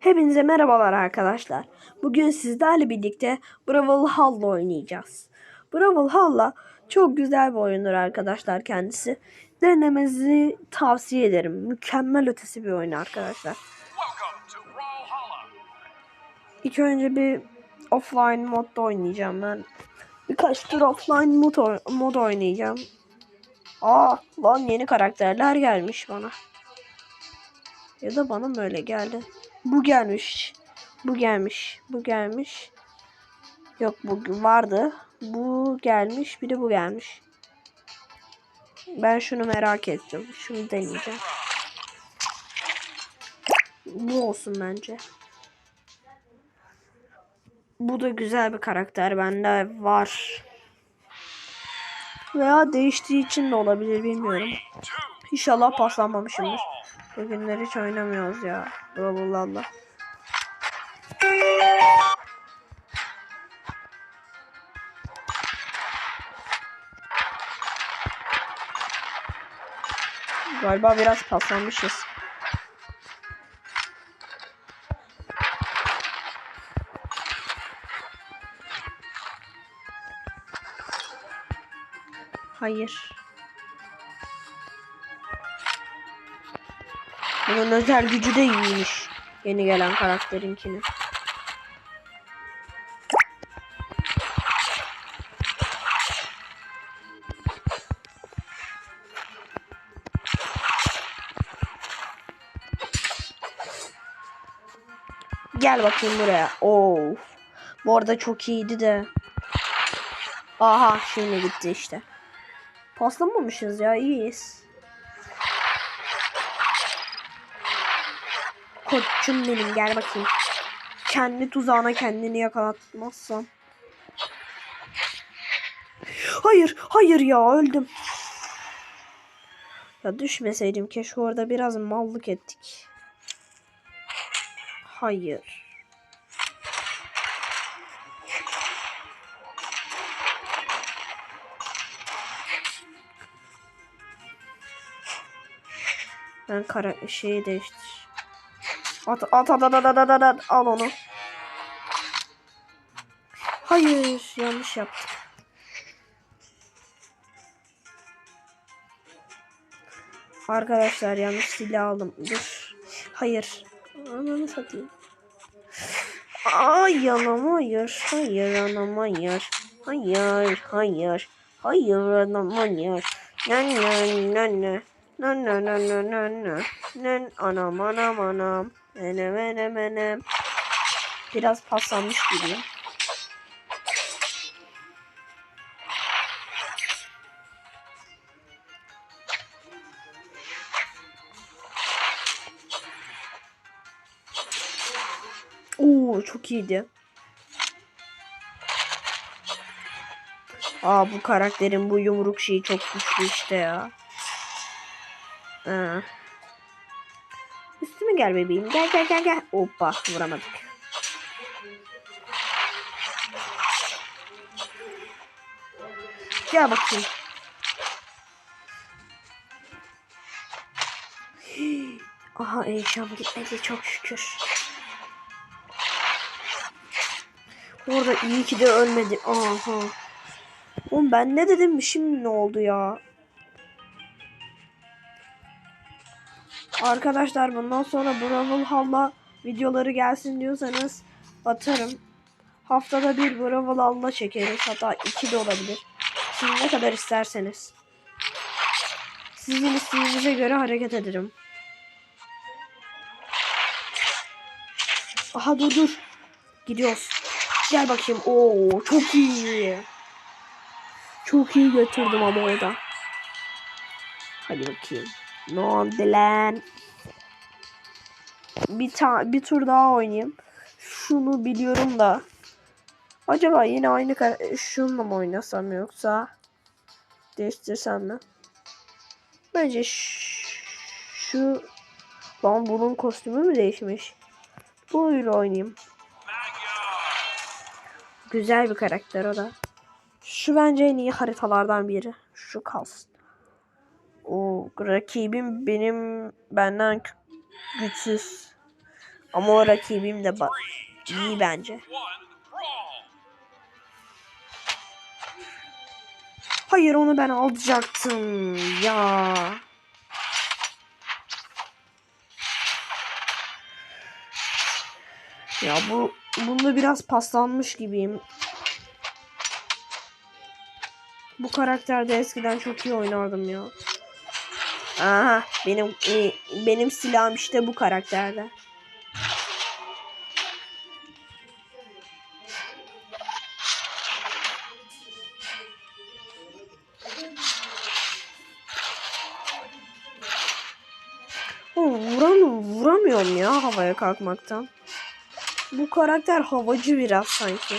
Hepinize merhabalar arkadaşlar. Bugün sizlerle birlikte Brawl Hall'la oynayacağız. Brawl Hall'la çok güzel bir oyundur arkadaşlar kendisi. Denemenizi tavsiye ederim. Mükemmel ötesi bir oyun arkadaşlar. İlk önce bir offline modda oynayacağım ben. Birkaç tur offline mod, mod oynayacağım. Aa lan yeni karakterler gelmiş bana. Ya da bana mı öyle geldi? Bu gelmiş. Bu gelmiş. Bu gelmiş. Yok bu vardı. Bu gelmiş. Bir de bu gelmiş. Ben şunu merak ettim. Şunu deneyeceğim. Bu olsun bence. Bu da güzel bir karakter. Bende var. Veya değiştiği için de olabilir bilmiyorum. İnşallah paslanmamışımdır. Bugünler hiç oynamıyoruz ya. Brawl'larla. Galiba biraz paslanmışız. Hayır. Bunun özel gücü de iyiymiş. Yeni gelen karakterinkini. Gel bakayım buraya. Of. Bu arada çok iyiydi de. Aha şimdi gitti işte. Paslamamışız ya iyiyiz. Koçum benim gel bakayım. Kendi tuzağına kendini yakalatmazsan. Hayır, hayır ya öldüm. Ya düşmeseydim keşke orada biraz mallık ettik. Hayır. Ben kara şeyi değiştir. At at at at at at at, at. al onu. Hayır yanlış yaptım. Arkadaşlar yanlış silah aldım. Dur. Hayır. Ananı satayım. Ay anam hayır. Hayır anam hayır. Hayır hayır. Hayır anam hayır. Nan nan nan nan. Nan nan nan nan nan. Nan anam anam anam. Biraz paslanmış gibi. Oo çok iyiydi. Aa bu karakterin bu yumruk şeyi çok güçlü işte ya. Ha. Üstüme gel bebeğim. Gel gel gel gel. Hoppa vuramadık. Gel bakayım. Aha eşyam gitmedi çok şükür. Orada iyi ki de ölmedi. Aha. Oğlum ben ne dedim şimdi ne oldu ya? Arkadaşlar bundan sonra Brawl Hall'la videoları gelsin diyorsanız atarım. Haftada bir Brawl Hall'la çekeriz. Hatta iki de olabilir. Siz ne kadar isterseniz. Sizin isteğinize göre hareket ederim. Aha dur dur. Gidiyoruz. Gel bakayım. Oo çok iyi. Çok iyi götürdüm ama orada. Hadi bakayım. Ne oldu lan? Bir, ta bir tur daha oynayayım. Şunu biliyorum da. Acaba yine aynı kar şununla mı oynasam yoksa değiştirsem mi? Bence şu lan bunun kostümü mü değişmiş? Buyla oynayayım. Güzel bir karakter o da. Şu bence en iyi haritalardan biri. Şu kalsın. O rakibim benim benden güçsüz. Ama o rakibim de ba- iyi bence. Hayır onu ben alacaktım ya. Ya bu bunda biraz paslanmış gibiyim. Bu karakterde eskiden çok iyi oynardım ya. Aha benim e, benim silahım işte bu karakterde. Vuramıyorum, vuramıyorum ya havaya kalkmaktan. Bu karakter havacı biraz sanki.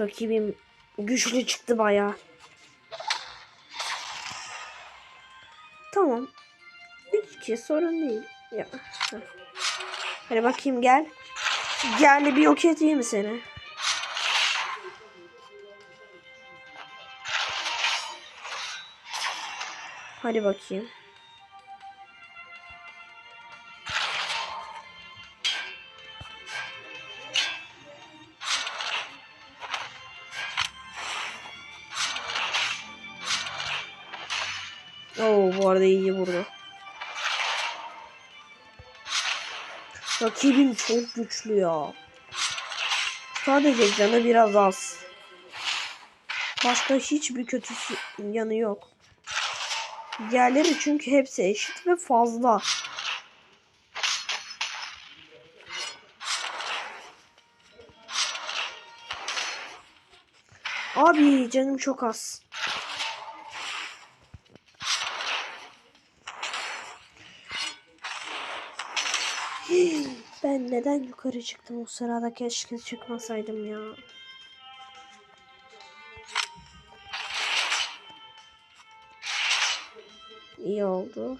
Rakibim güçlü çıktı bayağı. Tamam. 3-2 sorun değil. Ya. Hadi bakayım gel. Gel bir yok edeyim seni? Hadi bakayım. Bu arada iyi vurdu. Rakibim çok güçlü ya. Sadece canı biraz az. Başka hiçbir kötüsü yanı yok. Diğerleri çünkü hepsi eşit ve fazla. Abi canım çok az. Ben neden yukarı çıktım o sırada keşke çıkmasaydım ya. İyi oldu.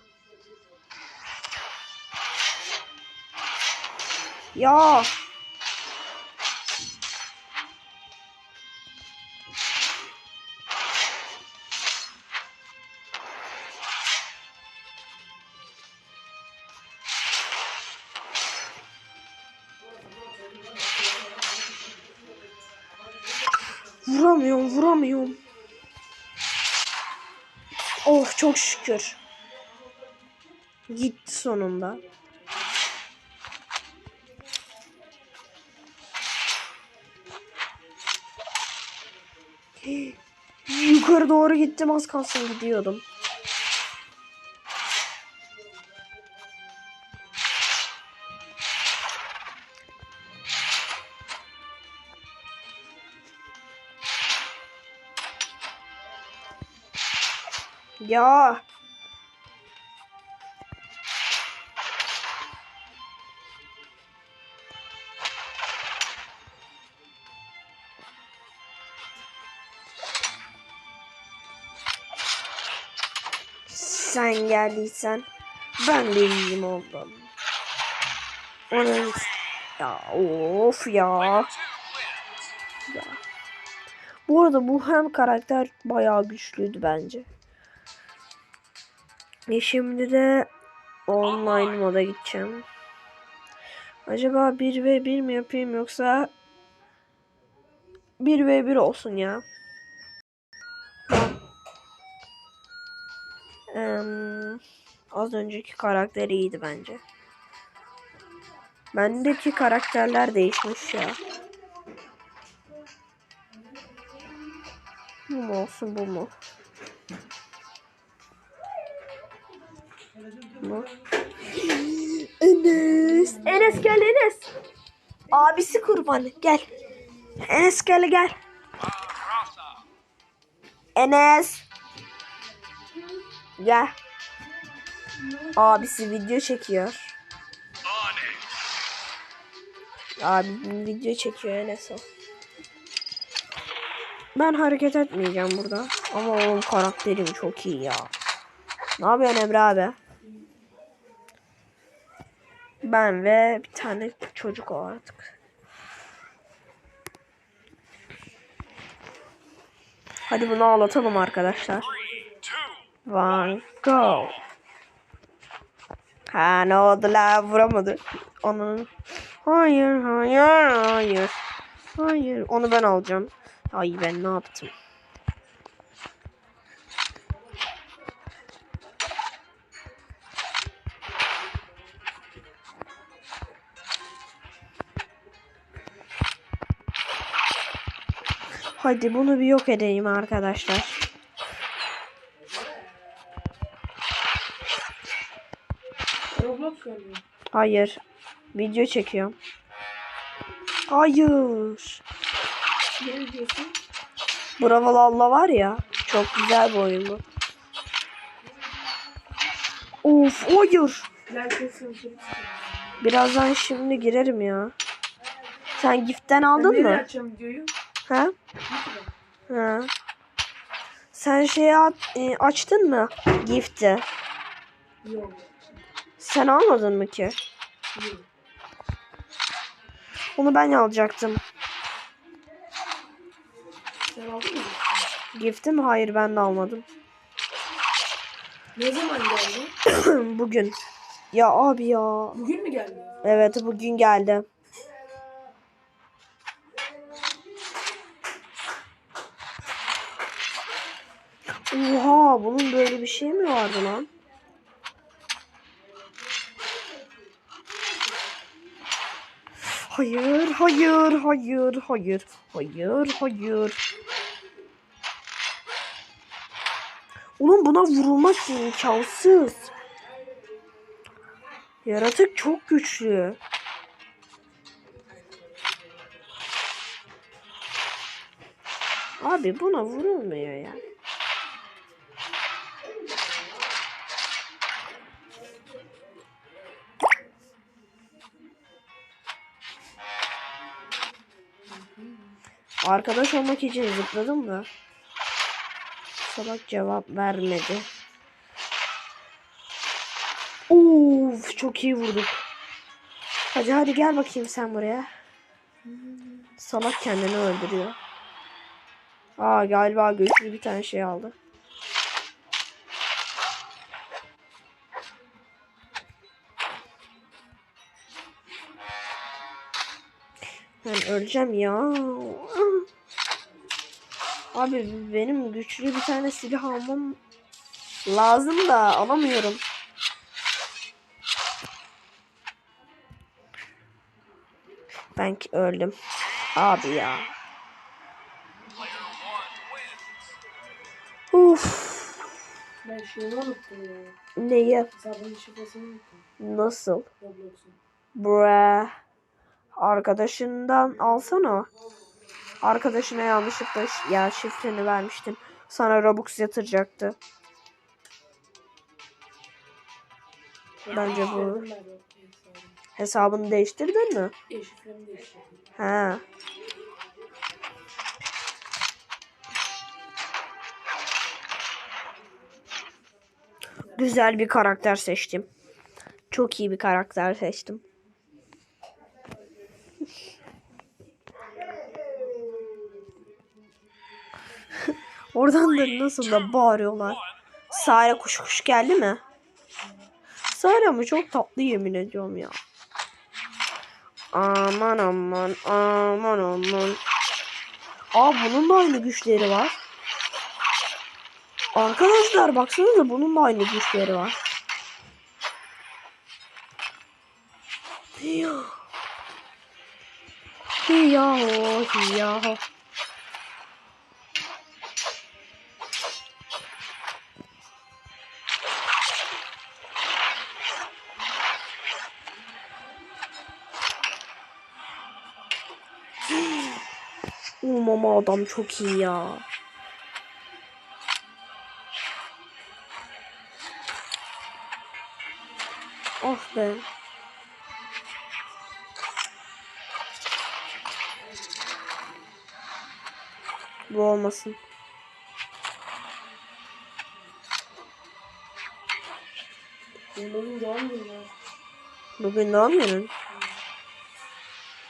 Ya. Oh çok şükür. Gitti sonunda. Yukarı doğru gittim az kalsın gidiyordum. Ya. Sen geldiysen ben de iyiyim oldum. Onun ya of ya. ya. Bu arada bu hem karakter bayağı güçlüydü bence. E şimdi de online moda gideceğim. Acaba 1v1 mi yapayım yoksa 1v1 olsun ya. Em, az önceki karakter iyiydi bence. Bendeki karakterler değişmiş ya. Bu mu olsun bu mu? Bu. Enes. Enes gel Enes. Abisi kurbanı gel. Enes gel gel. Enes. Gel. Abisi video çekiyor. Abi video çekiyor Enes o. Ben hareket etmeyeceğim burada. Ama oğlum karakterim çok iyi ya. Ne yapıyorsun Emre abi? Ben ve bir tane çocuk o artık. Hadi bunu ağlatalım arkadaşlar. One, go. Ha ne oldu la vuramadı. Onun. Hayır hayır hayır. Hayır onu ben alacağım. Ay ben ne yaptım? Hadi bunu bir yok edeyim arkadaşlar. Roblox. Hayır. Video çekiyorum. Hayır. Ne? Bravo Allah var ya. Çok güzel bir oyun bu. Of hayır. Birazdan şimdi girerim ya. Sen giftten aldın mı? videoyu? Ha? Ha. Sen şeyi at- e, açtın mı? Gifti. Yok. Sen almadın mı ki? Yok. Onu ben alacaktım. Sen aldın mı? Gifti mi? Hayır ben de almadım. Ne zaman geldi? Bugün. Ya abi ya. Bugün mü geldi? Evet bugün geldi. Oha bunun böyle bir şey mi vardı lan? Hayır, hayır, hayır, hayır, hayır, hayır. Oğlum buna vurulmak imkansız. Yaratık çok güçlü. Abi buna vurulmuyor ya. Arkadaş olmak için zıpladım da. Salak cevap vermedi. Of çok iyi vurduk. Hadi hadi gel bakayım sen buraya. Salak kendini öldürüyor. Aa galiba güçlü bir tane şey aldı. Ben öleceğim ya. Abi benim güçlü bir tane silah almam lazım da alamıyorum. Ben ki öldüm. Abi ya. Uf. Ben şeyini unuttum ya. Neyi? Hesabının şifresini unuttum. Nasıl? Roblox'un. Bre. Arkadaşından alsana. Arkadaşına yanlışlıkla ya şifreni vermiştin. Sana Robux yatıracaktı. Bence bu. Hesabını. Değiştirdin mi? Şifremi. He. Güzel bir karakter seçtim. Çok iyi bir karakter seçtim. Oradan da nasıl da bağırıyorlar. Sare kuş kuş geldi mi? Sare ama çok tatlı yemin ediyorum ya. Aman aman aman aman. Aa bunun da aynı güçleri var. Arkadaşlar baksanıza bunun da aynı güçleri var. Ya. Yahu Oğlum ama adam çok iyi ya. Oh be. Bu olmasın. Benim doğum günü. Bugün doğum günün.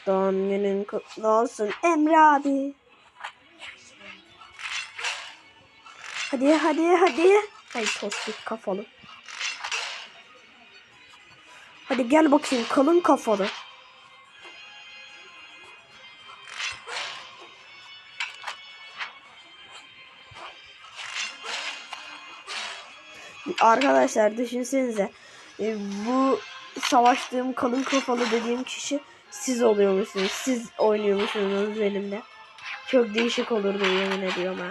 Doğum günün kutlu olsun Emre abi. Hadi hadi hadi. Ay tosbik kafalı. Hadi gel bakayım kalın kafalı. Arkadaşlar düşünsenize. e, Bu savaştığım kalın kafalı dediğim kişi siz oluyormuşsunuz. Siz oynuyormuşsunuz benimle. Çok değişik olurdu yemin ediyorum ha.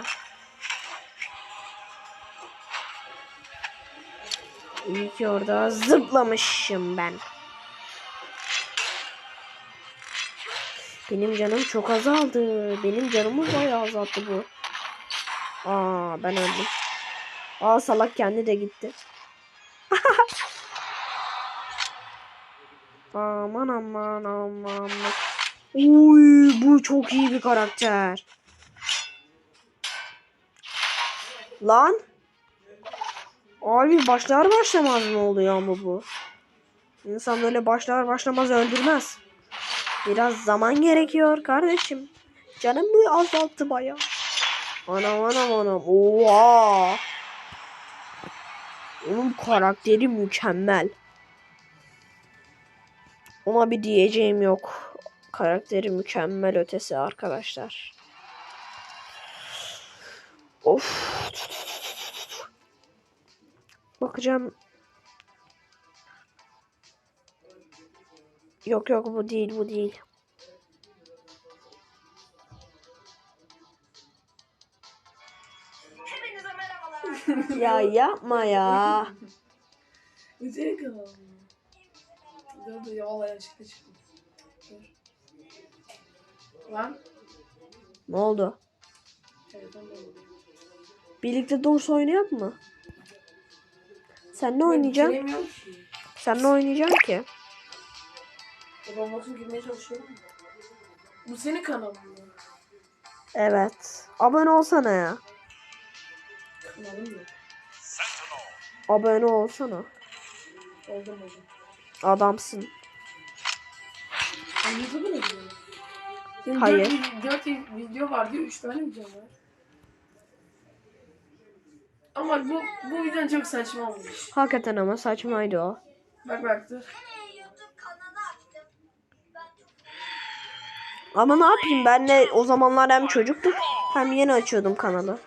İyi ki orada zıplamışım ben. Benim canım çok azaldı. Benim canımı bayağı azalttı bu. Aa ben öldüm. Aa salak kendi de gitti. aman aman aman. Uy bu çok iyi bir karakter. Lan. Abi başlar başlamaz mı oluyor ama bu? İnsan böyle başlar başlamaz öldürmez. Biraz zaman gerekiyor kardeşim. Canımı azalttı bayağı. Anam anam anam. Oha. Onun karakteri mükemmel. Ona bir diyeceğim yok. Karakteri mükemmel ötesi arkadaşlar. Of. Bakacağım. Yok yok bu değil bu değil. ya yapma ya. Dur dur ya vallahi çıktı çıktı. Dur. Lan. Ne oldu? Telefon. Birlikte Dors oynayak mı? Sen ne oynayacaksın? Ki. Sen ne oynayacaksın ki? Roblox'a girmeye çalışıyorum. Bu senin kanalın mı? Evet. Abone olsana ya. Yok. Sentinel. Abone olsana. Oldum oldum. Adamsın. Ben YouTube'a ne? Senin Hayır. 4, video var diyor. 3 tane video var. Ama bu bu videonun çok saçma olmuş. Hakikaten ama saçmaydı o. Bak bak dur. Ama ne yapayım ben de o zamanlar hem çocuktuk hem yeni açıyordum kanalı.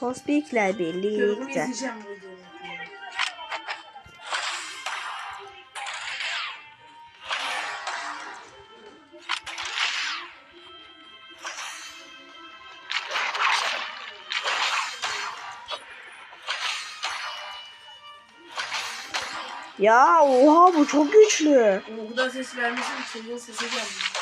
Tospik'le Yorumu birlikte. Ya oha bu çok güçlü. Bu kadar ses vermesi çocuğun sesi geldi.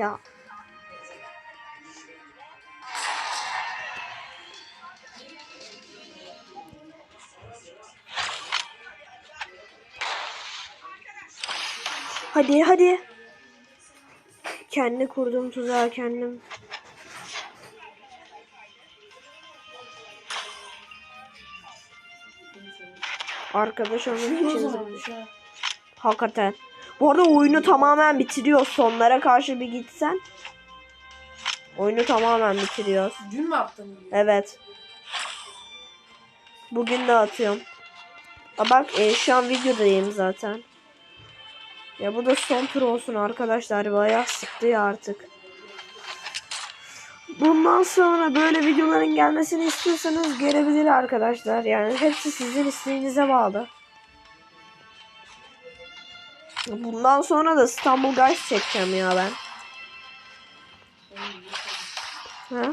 Ya Hadi hadi. Kendi kurduğum tuzağı kendim. Arkadaş Uzun için hakikaten. Bu arada oyunu tamamen bitiriyor. Sonlara karşı bir gitsen. Oyunu tamamen bitiriyor. Dün mü attın? Evet. Bugün de atıyorum. Aa bak e, şu an videodayım zaten. Ya bu da son tur olsun arkadaşlar. Bayağı sıktı ya artık. Bundan sonra böyle videoların gelmesini istiyorsanız gelebilir arkadaşlar. Yani hepsi sizin isteğinize bağlı. Bundan sonra da İstanbul Guys çekeceğim ya ben. Ha?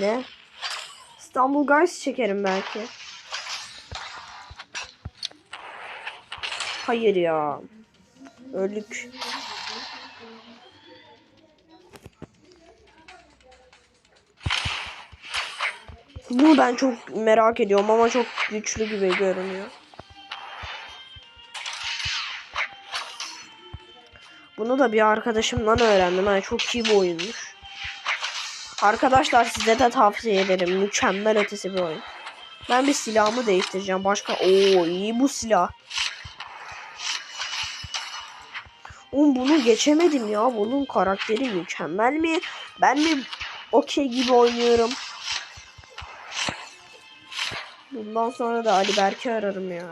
Ne? İstanbul Guys çekerim belki. Hayır ya. Öldük. Bunu ben çok merak ediyorum ama çok güçlü gibi görünüyor. Bunu da bir arkadaşımdan öğrendim. Yani çok iyi bir oyunmuş. Arkadaşlar size de tavsiye ederim. Mükemmel ötesi bir oyun. Ben bir silahımı değiştireceğim. Başka o iyi bu silah. Oğlum bunu geçemedim ya. Bunun karakteri mükemmel mi? Ben mi okey gibi oynuyorum? Bundan sonra da Ali Berk'i ararım ya.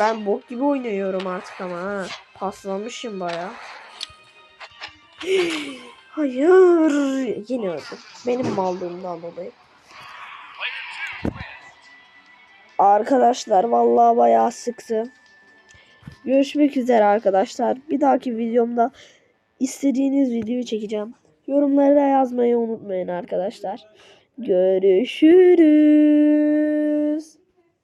Ben bok gibi oynuyorum artık ama ha. Paslamışım baya. Hayır. Yine öldüm. Benim mallığımdan dolayı. Arkadaşlar vallahi bayağı sıktı. Görüşmek üzere arkadaşlar. Bir dahaki videomda istediğiniz videoyu çekeceğim. Yorumlara yazmayı unutmayın arkadaşlar. Görüşürüz.